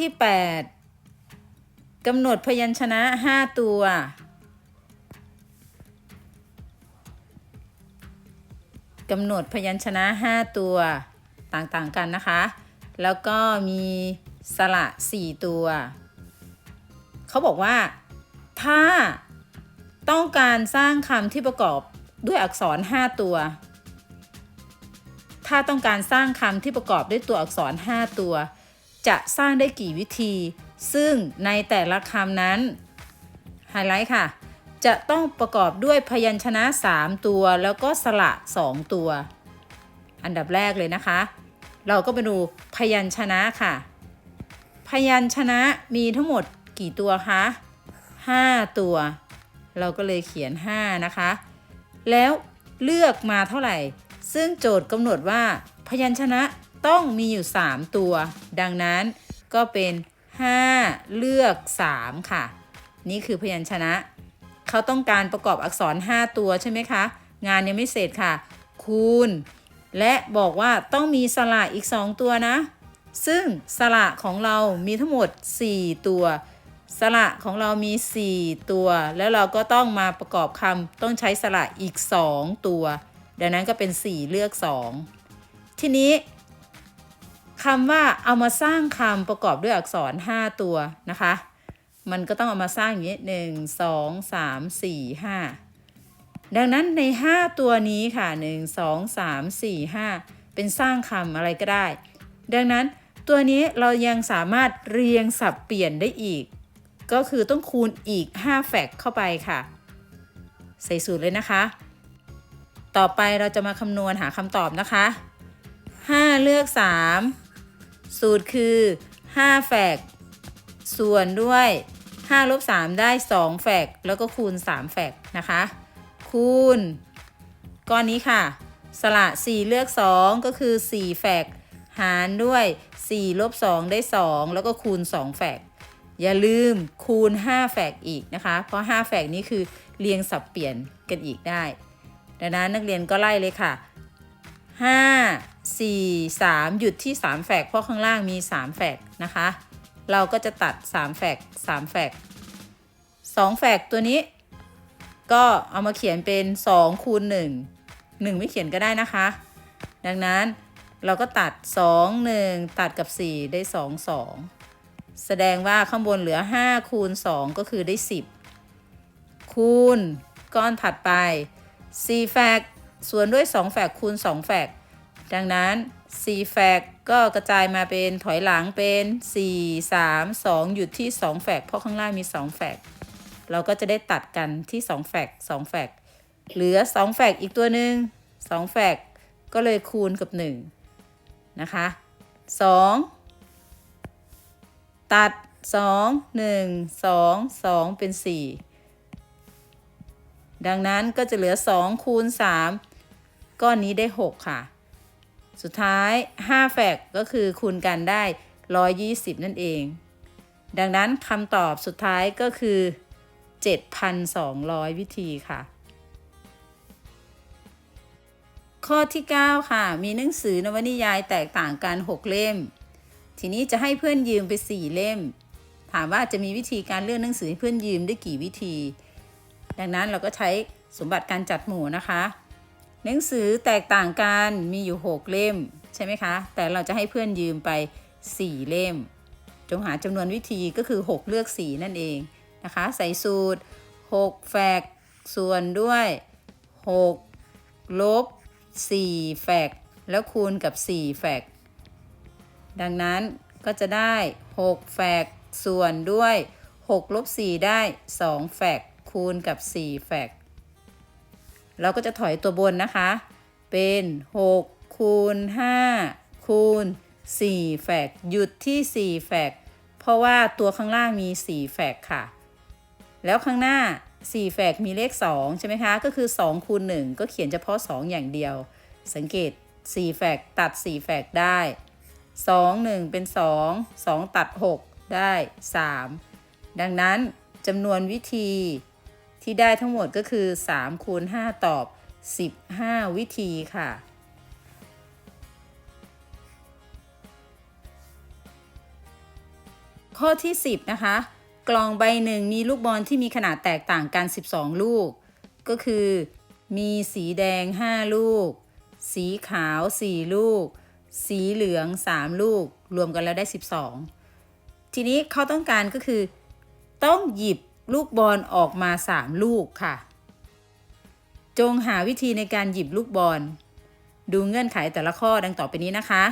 ที่ 8กำหนดพยัญชนะ 5 ตัว กำหนดพยัญชนะ 5 ตัวต่างๆกันนะคะ แล้วก็มีสระ 4 ตัว เขาบอกว่า ถ้าต้องการสร้างคำที่ประกอบด้วยอักษร 5 ตัว ถ้าต้องการสร้างคำที่ประกอบด้วยตัวอักษร 5 ตัว จะสร้างได้กี่วิธี ซึ่งในแต่ละคำนั้นไฮไลท์ค่ะ จะต้องประกอบด้วยพยัญชนะ 3 ตัว แล้วก็สระ 2 ตัว อันดับแรกเลยนะคะ เราก็ไปดูพยัญชนะค่ะ พยัญชนะมีทั้งหมดกี่ตัวคะ5 ตัว เราก็เลยเขียน 5 นะคะ แล้วเลือกมาเท่าไหร่ ซึ่งโจทย์กำหนดว่าพยัญชนะ ต้องมีอยู่ 3 ตัว ดังนั้นก็เป็น 5 เลือก 3 ค่ะ นี่คือพยัญชนะ เขาต้องการประกอบอักษร 5 ตัวใช่ไหมคะ งานยังไม่เสร็จค่ะ คูณ และบอกว่าต้องมีสระอีก 2 ตัวนะ ซึ่งสระของเรามีทั้งหมด 4 ตัวสระของเรามี 4 ตัว แล้วเราก็ต้องมาประกอบคำต้องใช้สระอีก 2 ตัว ดังนั้นก็เป็น 4 เลือก 2 ทีนี้ คำว่าเอามาสร้างคำประกอบด้วยอักษร 5 ตัวนะคะ มันก็ต้องเอามาสร้างอย่างนี้หนึ่งสองสามสี่ห้าดังนั้นใน 5 ตัวนี้ค่ะ 1 2 3 4 5 เป็นสร้างคำอะไรก็ได้ ดังนั้นตัวนี้เรายังสามารถเรียงสับเปลี่ยนได้อีก ก็คือต้องคูณอีก 5 แฟกเข้าไปค่ะ ใส่สูตรเลยนะคะ ต่อไปเราจะมาคำนวณหาคำตอบนะคะ 5 เลือก 3 สูตรคือ5แฟกส่วนด้วย5ลบ3ได้ 2 แฟกแล้วก็คูณ 3 แฟกนะคะ คูณ ก้อนนี้ค่ะ สละ 4 เลือก 2 ก็คือ 4 แฟกหารด้วย4ลบ2ได้ 2 แล้วก็คูณ 2 แฟกอย่าลืมคูณ 5 แฟกอีกนะคะ เพราะ 5 แฟกนี้คือเรียงสับเปลี่ยนกันอีกได้ ดังนั้นนักเรียนก็ไล่เลยค่ะ 5 4 3 หยุดที่ 3 แฟกเพราะข้างล่างมี 3 แฟกนะคะ เราก็จะตัด 3 แฟก3 แฟก2 แฟกตัวนี้ ก็เอามาเขียนเป็น 2 คูณ 1 1 ไม่เขียนก็ได้นะคะ ดังนั้นเราก็ตัด 2 1 ตัดกับ 4 ได้ 2 2 แสดงว่าข้างบนเหลือ 5 คูณ 2 ก็คือได้ 10 คูณก้อนถัดไป 4 แฟกส่วนด้วย 2 แฟกคูณ 2 แฟก ดังนั้น4แฟกก็กระจายมาเป็นถอยหลังเป็น 4 3 2 หยุดที่ 2 แฟกเพราะข้างล่างมี 2 แฟกเราก็จะได้ตัดกันที่ 2 แฟก2แฟกเหลือ 2 แฟกอีกตัวหนึ่ง2แฟกก็เลยคูณกับ 1 นะคะ 2 ตัด 2 1 2 2 เป็น 4 ดังนั้นก็จะเหลือ 2 คูณ 3 ก้อนนี้ได้ 6 ค่ะ สุดท้าย 5 แฟกก็คือคูณกันได้ 120 นั่นเอง ดังนั้นคำตอบสุดท้ายก็คือ 7,200 วิธีค่ะ ข้อที่ 9 ค่ะ มีหนังสือนวนิยายแตกต่างกัน 6 เล่ม ทีนี้จะให้เพื่อนยืมไป 4 เล่ม ถามว่าจะมีวิธีการเลือกหนังสือให้เพื่อนยืมได้กี่วิธี ดังนั้นเราก็ใช้สมบัติการจัดหมู่นะคะ หนังสือแตกต่างกันมีอยู่ 6 เล่มใช่ไหมคะ แต่เราจะให้เพื่อนยืมไป 4 เล่ม จงหาจำนวนวิธีก็คือ 6 เลือก 4 นั่นเองนะคะ ใส่สูตร 6 แฟกส่วนด้วย 6 ลบ 4 แฟกแล้วคูณกับ 4 แฟกดังนั้นก็จะได้ 6 แฟกส่วนด้วย 6 ลบ 4 ได้ 2 แฟกคูณกับ 4 แฟก เราก็จะถอยตัวบนนะคะ เป็น 6 คูณ 5 คูณ 4 แฟก หยุดที่ 4 แฟก เพราะว่าตัวข้างล่างมี 4 แฟกค่ะ แล้วข้างหน้า 4 แฟกมีเลข 2 ใช่ไหมคะ ก็คือ 2 คูณ 1 ก็เขียนเฉพาะ 2 อย่างเดียว สังเกต 4 แฟก ตัด 4 แฟกได้ 2 1 เป็น 2 2 ตัด 6 ได้ 3 ดังนั้นจำนวนวิธี ที่ได้ทั้งหมดก็คือ3คูณ5ตอบ 15 วิธีค่ะ ข้อที่ 10 นะคะ กล่องใบหนึ่งมีลูกบอลที่มีขนาดแตกต่างกัน 12 ลูก ก็คือ มีสีแดง 5 ลูก สีขาว 4 ลูก สีเหลือง 3 ลูก รวมกันแล้วได้ 12 ทีนี้เขาต้องการก็คือ ต้องหยิบ ลูกบอลออกมา 3 ลูกค่ะ จงหาวิธีในการหยิบลูกบอล ดูเงื่อนไขแต่ละข้อดังต่อไปนี้นะคะ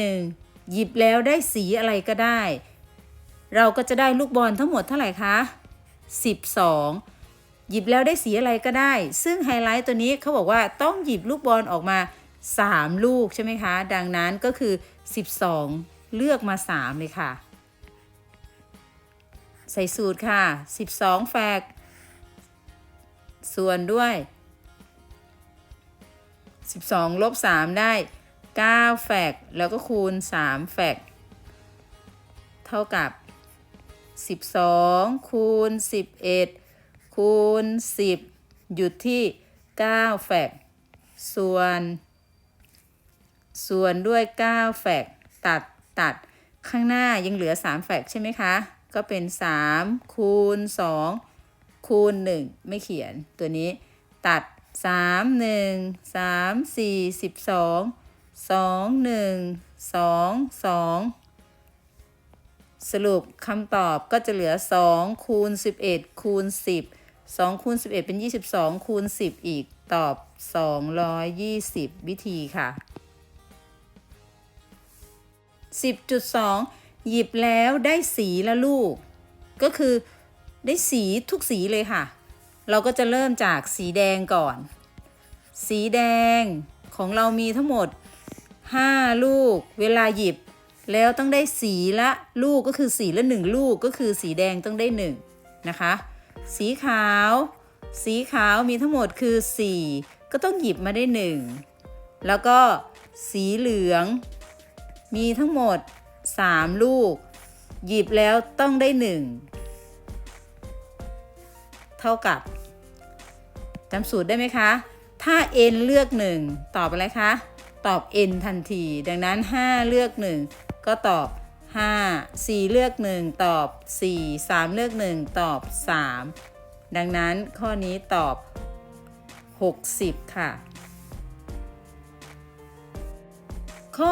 10.1 หยิบแล้วได้สีอะไรก็ได้ เราก็จะได้ลูกบอลทั้งหมดเท่าไหร่คะ 12 หยิบแล้วได้สีอะไรก็ได้ ซึ่งไฮไลท์ตัวนี้เขาบอกว่าต้องหยิบลูกบอลออกมา 3 ลูกใช่ไหมคะ ดังนั้นก็คือ 12 เลือกมา 3 เลยค่ะ ใส่สูตรค่ะ 12 แฟก ส่วนด้วย 12 ลบ 3 ได้ 9 แฟก แล้วก็คูณ 3 แฟก เท่ากับ 12 คูณ 11 คูณ 10 หยุดที่ 9 แฟก ส่วน ส่วนด้วย 9 แฟก ตัดตัดข้างหน้ายังเหลือ 3 แฟก ใช่ไหมคะก็เป็น 3 คูณ 2 คูณ 1 ไม่เขียนตัวนี้ตัด 3 1 3 4 12 2 1 2 2 สรุปคำตอบก็จะเหลือ 2 คูณ 11 คูณ 10 2คูณ11 เป็น 22 คูณ 10 อีกตอบ 220 วิธีค่ะ 10.2 หยิบแล้วได้สีละลูก ก็คือได้สีทุกสีเลยค่ะ เราก็จะเริ่มจากสีแดงก่อน สีแดงของเรามีทั้งหมด 5 ลูก เวลาหยิบ แล้วต้องได้สีละลูกก็คือสีละ 1 ลูกก็คือสีแดงต้องได้ 1 นะคะ สีขาว สีขาวมีทั้งหมดคือ 4 ก็ต้องหยิบมาได้ 1 แล้วก็สีเหลือง มีทั้งหมด 3 ลูก หยิบแล้วต้องได้ 1 เท่ากับจำสูตรได้ไหมคะ ถ้า n เลือก 1 ตอบอะไรคะ ตอบ n ทันที ดังนั้น 5 เลือก 1 ก็ตอบ 5 4 เลือก 1 ตอบ 4 3 เลือก 1 ตอบ 3 ดังนั้นข้อนี้ตอบ 60 ค่ะ ข้อ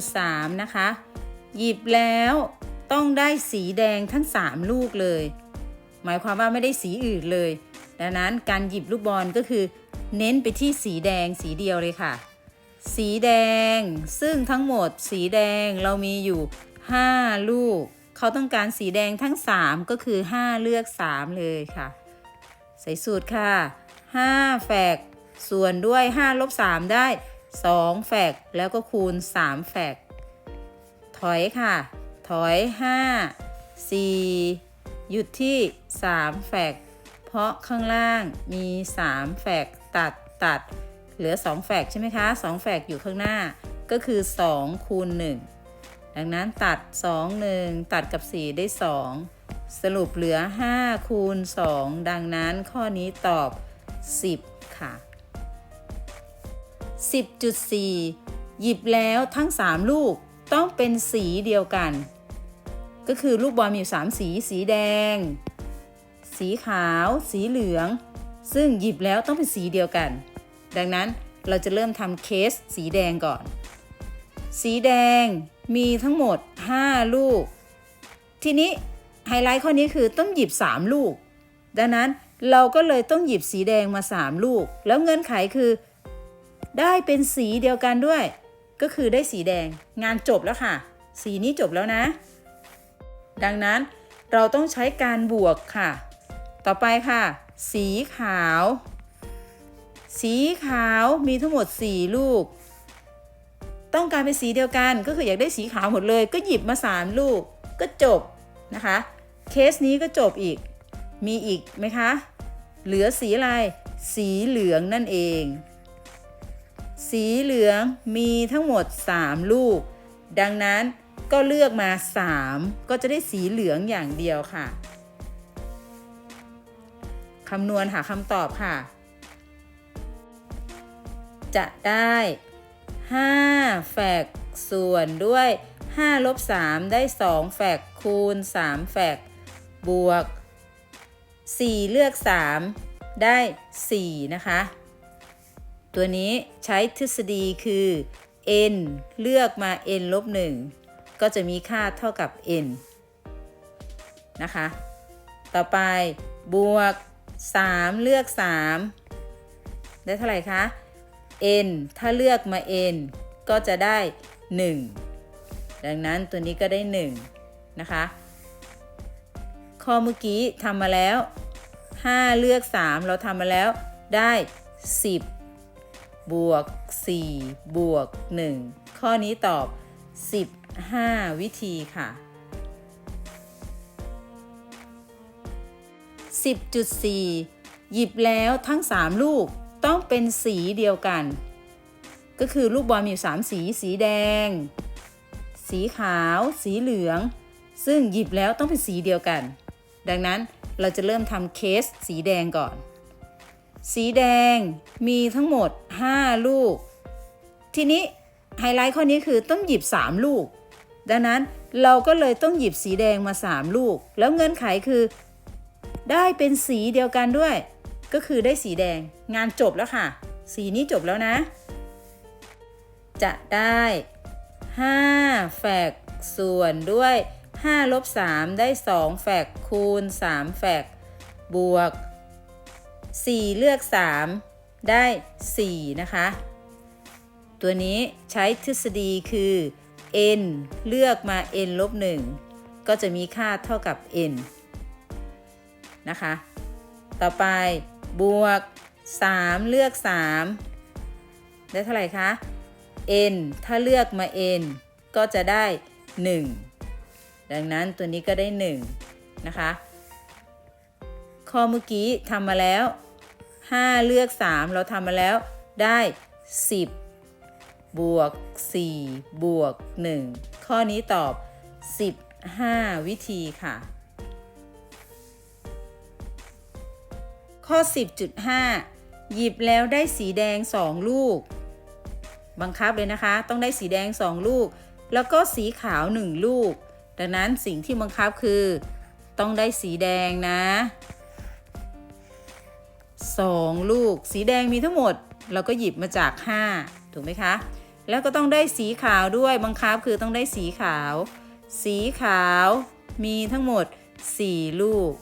10.3 นะคะ หยิบแล้วต้องได้สีแดงทั้ง 3 ลูกเลย หมายความว่าไม่ได้สีอื่นเลย ดังนั้นการหยิบลูกบอลก็คือ เน้นไปที่สีแดงสีเดียวเลยค่ะ สีแดงซึ่งทั้งหมดสีแดงเรามีอยู่ 5 ลูก เขาต้องการสีแดงทั้ง 3 ก็คือ 5 เลือก 3 เลยค่ะ ใส่สูตรค่ะ 5 แฟกส่วนด้วย5ลบ3ได้ 2 แฟกแล้วก็คูณ 3 แฟก ถอยค่ะ ถอย 5 4 หยุดที่ 3 แฟก เพราะข้างล่างมี 3 แฟก ตัดตัด เหลือ 2 แฟก ใช่ไหมคะ 2 แฟก อยู่ข้างหน้าก็คือ 2 คูณ 1 ดังนั้นตัด 2 1 ตัดกับ 4 ได้ 2 สรุปเหลือ 5 คูณ 2 ดังนั้นข้อนี้ตอบ 10 ค่ะ 10.4 หยิบแล้วทั้ง 3 ลูก ต้องเป็นสีเดียวกัน ก็คือลูกบอลมีอยู่ 3 สี สีแดง สีขาว สีเหลือง ซึ่งหยิบแล้วต้องเป็นสีเดียวกัน ดังนั้นเราจะเริ่มทำเคสสีแดงก่อน สีแดงมีทั้งหมด 5 ลูก ทีนี้ไฮไลท์ข้อนี้คือต้องหยิบ 3 ลูก ดังนั้นเราก็เลยต้องหยิบสีแดงมา 3 ลูก แล้วเงื่อนไขคือ ได้เป็นสีเดียวกันด้วย ก็คือได้สีแดงงานจบแล้วค่ะ สีนี้จบแล้วนะ ดังนั้นเราต้องใช้การบวกค่ะ ต่อไปค่ะ สีขาว สีขาวมีทั้งหมด 4 ลูก ต้องการเป็นสีเดียวกันก็คืออยากได้สีขาวหมดเลย ก็หยิบมา 3 ลูกก็จบนะคะ เคสนี้ก็จบอีก มีอีกไหมคะ เหลือสีอะไร สีเหลืองนั่นเอง สีเหลืองมีทั้งหมด 3 ลูก ดังนั้นก็เลือกมา 3 ก็จะได้สีเหลืองอย่างเดียวค่ะคำนวณหาคำตอบค่ะ จะได้5แฟกส่วนด้วย5ลบ3ได้ 2 แฟกคูณ 3 แฟกบวก 4 เลือก 3 ได้ 4 นะคะ ตัวนี้ใช้ทฤษฎีคือ n เลือกมา n ลบ1ก็จะมีค่าเท่ากับ n นะคะ ต่อไปบวก 3 เลือก 3 ได้เท่าไหร่คะ n ถ้าเลือกมา n ก็จะได้ 1 ดังนั้นตัวนี้ก็ได้ 1 นะคะ ข้อเมื่อกี้ทำมาแล้ว 5 เลือก 3 เราทำมาแล้วได้ 10 บวก 4 บวก 1 ข้อนี้ตอบ 15 วิธีค่ะ 10.4 หยิบแล้วทั้ง 3 ลูกต้องเป็นสีเดียวกัน ก็คือลูกบอลมีอยู่ 3 สี สีแดง สีขาว สีเหลือง ซึ่งหยิบแล้วต้องเป็นสีเดียวกัน ดังนั้นเราจะเริ่มทำเคสสีแดงก่อน สีแดงมีทั้งหมด 5 ลูก ทีนี้ไฮไลท์ข้อนี้คือต้องหยิบ 3 ลูก ดังนั้นเราก็เลยต้องหยิบสีแดงมา 3 ลูก แล้วเงื่อนไขคือ ได้เป็นสีเดียวกันด้วย ก็คือได้สีแดงงานจบแล้วค่ะ สีนี้จบแล้วนะ จะได้5แฟกส่วนด้วย5ลบ3ได้ 2แฟกคูณ 3แฟกบวก 4 เลือก 3 ได้ 4 นะคะ ตัวนี้ใช้ทฤษฎีคือ n เลือกมา n ลบ1ก็จะมีค่าเท่ากับ n นะคะ ต่อไปบวก 3 เลือก 3 ได้เท่าไหร่คะ n ถ้าเลือกมา n ก็จะได้ 1 ดังนั้นตัวนี้ก็ได้ 1 นะคะ ข้อเมื่อกี้ทำมาแล้ว 5 เลือก 3 เราทำมาแล้วได้ 10 บวก 4 บวก 1 ข้อนี้ตอบ 15 วิธีค่ะ ข้อ 10.5 หยิบแล้วได้สีแดง 2 ลูก บังคับเลยนะคะ ต้องได้สีแดง 2 ลูก แล้วก็สีขาว 1 ลูก ดังนั้นสิ่งที่บังคับคือ ต้องได้สีแดงนะ 2 ลูก สีแดงมีทั้งหมด เราก็หยิบมาจาก 5 ถูกไหมคะ แล้วก็ต้องได้สีขาวด้วยบังคับคือต้องได้สีขาว สีขาวมีทั้งหมด 4 ลูก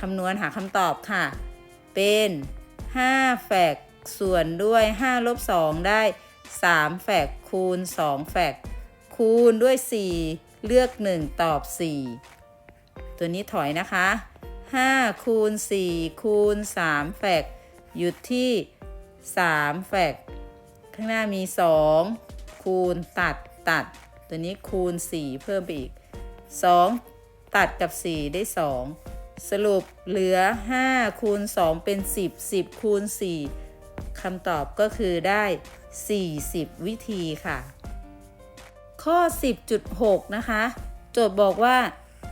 คำนวณหาคำตอบค่ะ เป็น 5 แฟกส่วนด้วย 5 ลบ 2 ได้ 3 แฟกคูณ 2 แฟกคูณด้วย 4 เลือก 1 ตอบ 4 ตัวนี้ถอยนะคะ 5คูณ4คูณ3แฟกหยุดที่3แฟกข้างหน้ามี 2 คูณตัดตัด ตัวนี้คูณ 4 เพิ่มไปอีก 2 ตัดกับ 4 ได้ 2 สรุปเหลือ 5 คูณ 2 เป็น 10 10 คูณ 4คำตอบก็คือได้ 40 วิธีค่ะ ข้อ 10.6 นะคะ โจทย์บอกว่า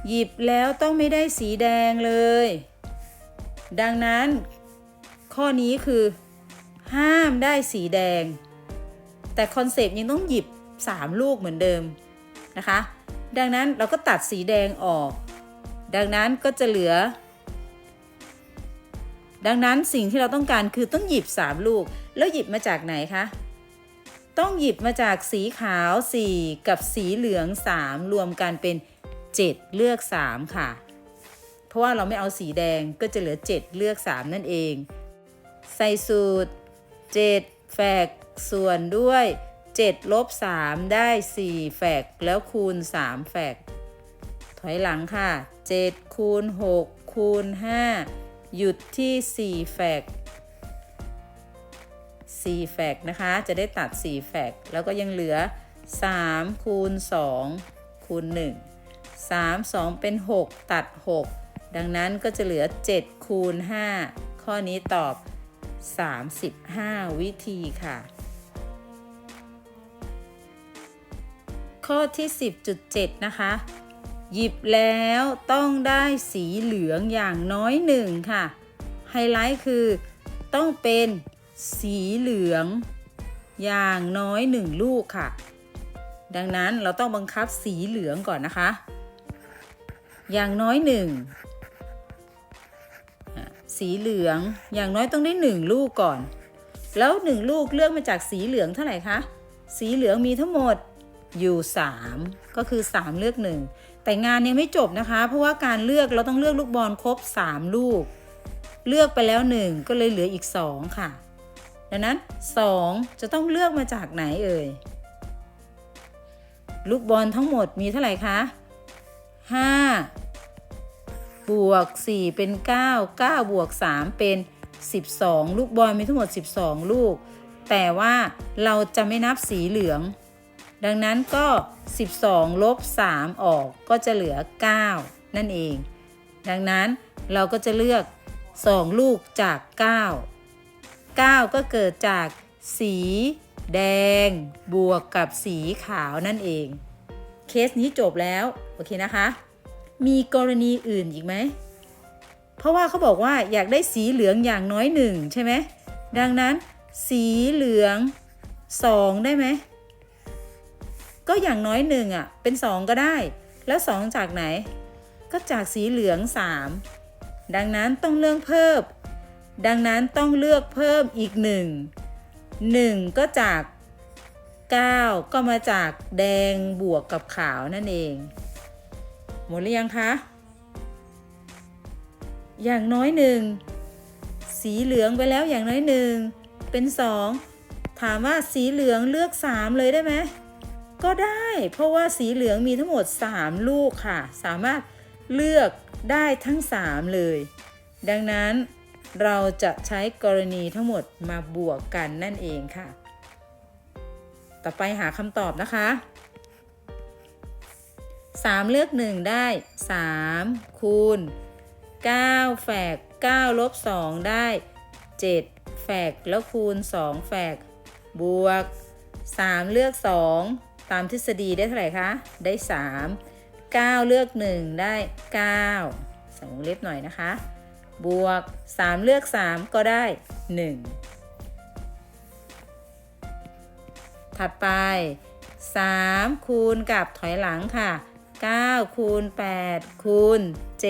หยิบแล้วต้องไม่ได้สีแดงเลย ดังนั้น ข้อนี้คือ ห้ามได้สีแดง แต่คอนเซปต์ยังต้องหยิบ 3 ลูกเหมือนเดิมนะคะ ดังนั้นเราก็ตัดสีแดงออก ดังนั้นก็จะเหลือ ดังนั้นสิ่งที่เราต้องการคือต้องหยิบ 3 ลูก แล้วหยิบมาจากไหนคะต้องหยิบมาจากสีขาว 4 กับสีเหลือง 3 รวมกันเป็น 7 เลือก 3 ค่ะ เพราะว่าเราไม่เอาสีแดงก็จะเหลือ 7 เลือก 3 นั่นเอง ใส่สูตร 7แฟกส่วนด้วย 7 ลบ 3 ได้ 4แฟกแล้วคูณ 3แฟกถอยหลังค่ะ 7 คูณ 6 คูณ 5 หยุดที่ 4แฟก4แฟกนะคะ จะได้ตัด 4 แฟกแล้วก็ยังเหลือ 3 คูณ 2 คูณ 1 3 2 เป็น 6 ตัด 6 ดังนั้นก็จะเหลือ 7 คูณ 5 ข้อนี้ตอบ 35 วิธีค่ะ ข้อที่ 10.7 นะคะ หยิบแล้วต้องได้สีเหลืองอย่างน้อยหนึ่งค่ะ ไฮไลท์คือต้องเป็นสีเหลืองอย่างน้อยหนึ่งลูกค่ะ ดังนั้นเราต้องบังคับสีเหลืองก่อนนะคะ อย่างน้อยหนึ่งสีเหลืองอย่างน้อยต้องได้หนึ่งลูกก่อน แล้วหนึ่งลูกเลือกมาจากสีเหลืองเท่าไหร่คะสีเหลืองมีทั้งหมดอยู่ 3 ก็คือ 3 เลือก 1 แต่งานยังไม่จบนะคะ เพราะว่าการเลือกเราต้องเลือกลูกบอลครบ 3 ลูก เลือกไปแล้ว 1 ก็เลยเหลืออีก 2 ค่ะ ดังนั้น 2 จะต้องเลือกมาจากไหนเอ่ยลูกบอลทั้งหมดมีเท่าไหร่คะ 5 บวก 4 เป็น 9 9 บวก 3 เป็น 12 ลูกบอลมีทั้งหมด 12 ลูก แต่ว่าเราจะไม่นับสีเหลือง ดังนั้นก็ 12 ลบ 3 ออกก็จะเหลือ 9 นั่นเอง ดังนั้นเราก็จะเลือก 2 ลูกจาก 9 9 ก็เกิดจากสีแดงบวกกับสีขาวนั่นเอง เคสนี้จบแล้ว โอเคนะคะ มีกรณีอื่นอีกไหม เพราะว่าเขาบอกว่าอยากได้สีเหลืองอย่างน้อยหนึ่งใช่ไหม ดังนั้น สีเหลืองสองได้ไหม ก็อย่างน้อยหนึ่งอะ เป็นสองก็ได้ แล้วสองจากไหน ก็จากสีเหลืองสามดังนั้นต้องเลือกเพิ่ม ดังนั้นต้องเลือกเพิ่มอีกหนึ่งหนึ่งก็จาก 9 ก็มาจากแดงบวกกับขาวนั่นเอง หมดหรือยังคะ อย่างน้อยหนึ่ง สีเหลืองไปแล้วอย่างน้อยหนึ่ง เป็นสองถามว่าสีเหลืองเลือกสามเลยได้ไหม ก็ได้ เพราะว่าสีเหลืองมีทั้งหมด 3 ลูกค่ะ สามารถเลือกได้ทั้ง 3 เลย ดังนั้นเราจะใช้กรณีทั้งหมดมาบวกกันนั่นเองค่ะ ต่อไปหาคำตอบนะคะ 3 เลือก 1 ได้ 3 คูณ 9 แฝก 9 ลบ 2 ได้ 7 แฝกแล้วคูณ 2 แฝก บวก 3 เลือก 2 ตามทฤษฎีได้เท่าไหร่คะ ได้ 3 9 เลือก 1 ได้ 9สองวงเล็บหน่อยนะคะ บวก 3 เลือก 3 ก็ได้ 1 ถัดไป 3 คูณกับถอยหลังค่ะ 9 คูณ 8 คูณ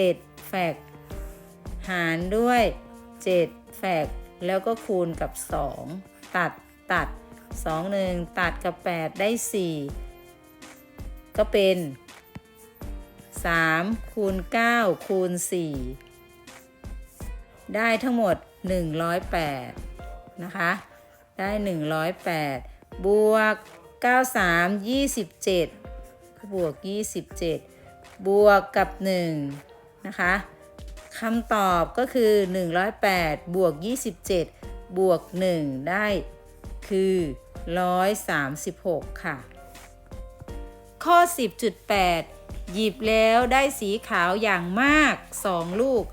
7แฝกหารด้วย 7แฝกแล้วก็คูณกับ 2 ตัดตัด 2 1 ตัดกับ 8 ได้ 4 ก็เป็น 3 คูณ 9 คูณ 4 ได้ทั้งหมด 108 นะคะ ได้ 108 บวก 93 27 บวก 27 บวกกับ 1 นะคะคำตอบก็คือ 108 บวก 27 บวก 1 ได้คือ 136 ค่ะ ข้อ 10.8 หยิบแล้วได้สีขาวอย่างมาก 2 ลูก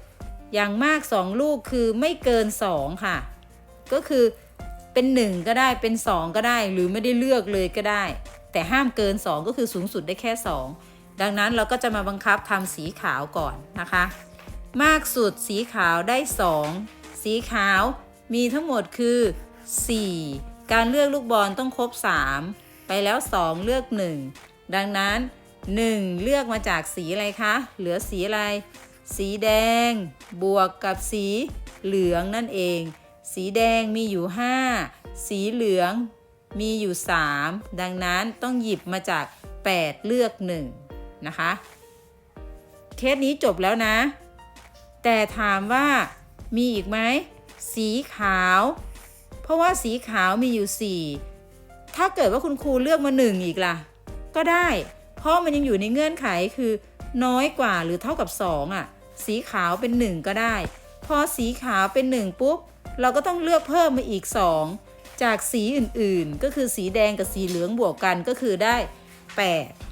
อย่างมาก 2 ลูกคือไม่เกิน 2 ค่ะ ก็คือ เป็น 1 ก็ได้เป็น 2 ก็ได้ หรือไม่ได้เลือกเลยก็ได้ แต่ห้ามเกิน 2 ก็คือสูงสุดได้แค่ 2 ดังนั้นเราก็จะมาบังคับทำสีขาวก่อนนะคะ มากสุดสีขาวได้ 2 สีขาวมีทั้งหมดคือ 4 การเลือกลูกบอลต้องครบ 3 ไปแล้ว 2 เลือก 1 ดังนั้น 1 เลือกมาจากสีอะไรคะ เหลือสีอะไร สีแดง บวกกับสีเหลืองนั่นเอง สีแดงมีอยู่ 5 สีเหลืองมีอยู่ 3 ดังนั้นต้องหยิบมาจาก 8 เลือก 1 นะคะ เคสนี้จบแล้วนะ แต่ถามว่ามีอีกไหม สีขาว เพราะว่าสีขาวมีอยู่ 4 ถ้าเกิดว่าคุณครูเลือกมา 1 อีกล่ะ ก็ได้ เพราะมันยังอยู่ในเงื่อนไขคือน้อยกว่าหรือเท่ากับ 2 อะ สีขาวเป็น 1 ก็ได้ พอสีขาวเป็น 1 ปุ๊บ เราก็ต้องเลือกเพิ่มมาอีก 2 จากสีอื่นๆ ก็คือสีแดงกับสีเหลืองบวกกันก็คือได้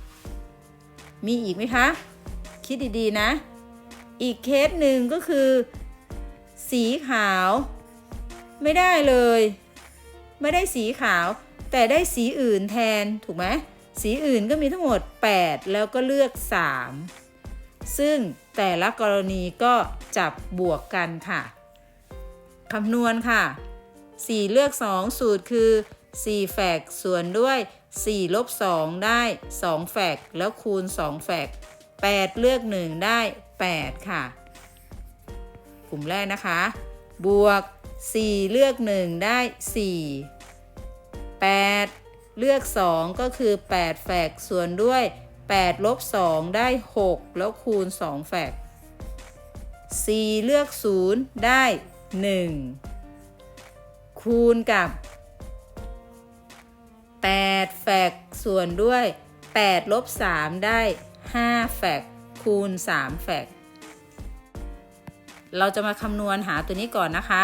8 มีอีกไหมคะ คิดดีๆนะ อีกเคสหนึ่งก็คือ สีขาว ไม่ได้เลย ไม่ได้สีขาว แต่ได้สีอื่นแทนถูกไหมสีอื่นก็มีทั้งหมด 8 แล้วก็เลือก 3 ซึ่งแต่ละกรณีก็จับบวกกันค่ะ คำนวณค่ะ 4 เลือก 2 สูตรคือ4แฝกส่วนด้วย4ลบ2ได้2แฟกแล้วคูณ2แฟก8 เลือก 1 ได้ 8 ค่ะ กลุ่มแรกนะคะ บวก 4 เลือก 1 ได้ 4 8 เลือก 2 ก็คือ 8 แฟกส่วนด้วย 8 ลบ 2 ได้ 6 แล้วคูณ 2 แฟก4 เลือก 0 ได้ 1 คูณกับ 8 แฟกส่วนด้วย 8 ลบ 3 ได้ 5 แฟกคูณ 3 แฟกเราจะมาคำนวณหาตัวนี้ก่อนนะคะ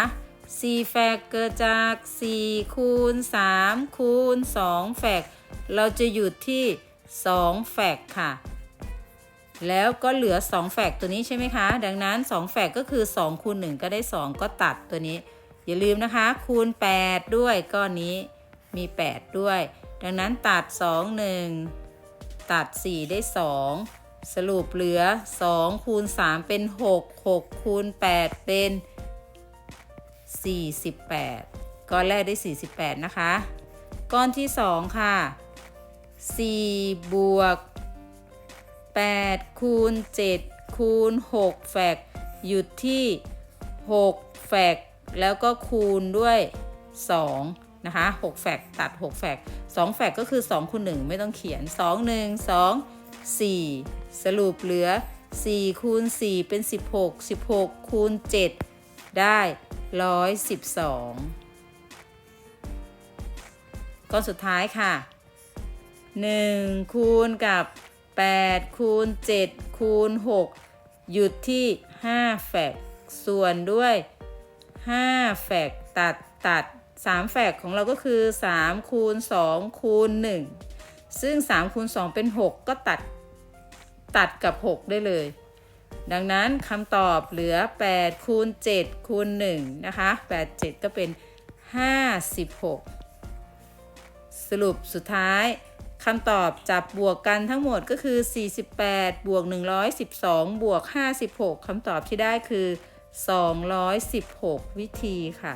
4 แฟกเกิดจาก 4 คูณ 3 คูณ 2 แฟกเราจะหยุดที่ 2 แฟกค่ะ แล้วก็เหลือ 2 แฟกตัวนี้ใช่ไหมคะ ดังนั้น 2 แฟกก็คือ 2 คูณ 1 ก็ได้ 2 ก็ตัดตัวนี้ อย่าลืมนะคะ คูณ 8 ด้วยก้อนนี้มี 8 ด้วย ดังนั้นตัด 2 1 ตัด 4 ได้ 2 สรุปเหลือ 2 คูณ 3 เป็น 6 6 คูณ 8 เป็น 48 ก้อนแรกได้ 48 นะคะ ก้อนที่ 2 ค่ะ 4 บวก 8คูณ7คูณ6แฟกหยุดที่6แฟกแล้วก็คูณด้วย2นะคะ6แฟกตัด6แฟก2แฟกก็คือ2คูณ1ไม่ต้องเขียน 2 1 2 4 สรุปเหลือ 4 คูณ 4 เป็น 16 16 คูณ 7 ได้ 112ก้อนสุดท้ายค่ะ 1 คูณกับ 8คูณ7คูณ6 หยุดที่ 5 แฟก ส่วนด้วย 5 แฟก ตัดตัด 3 แฟกของเราก็คือ 3 คูณ 2 คูณ 1 ซึ่ง 3 คูณ 2 เป็น 6 ก็ตัด ตัดกับ 6 ได้เลย ดังนั้นคำตอบเหลือ 8 คูณ 7 คูณ 1 นะคะ 8 7 ก็เป็น 56 สรุปสุดท้าย คำตอบจับบวกกันทั้งหมดก็คือ 48 บวก 112 บวก 56คำตอบที่ได้คือ 216 วิธีค่ะ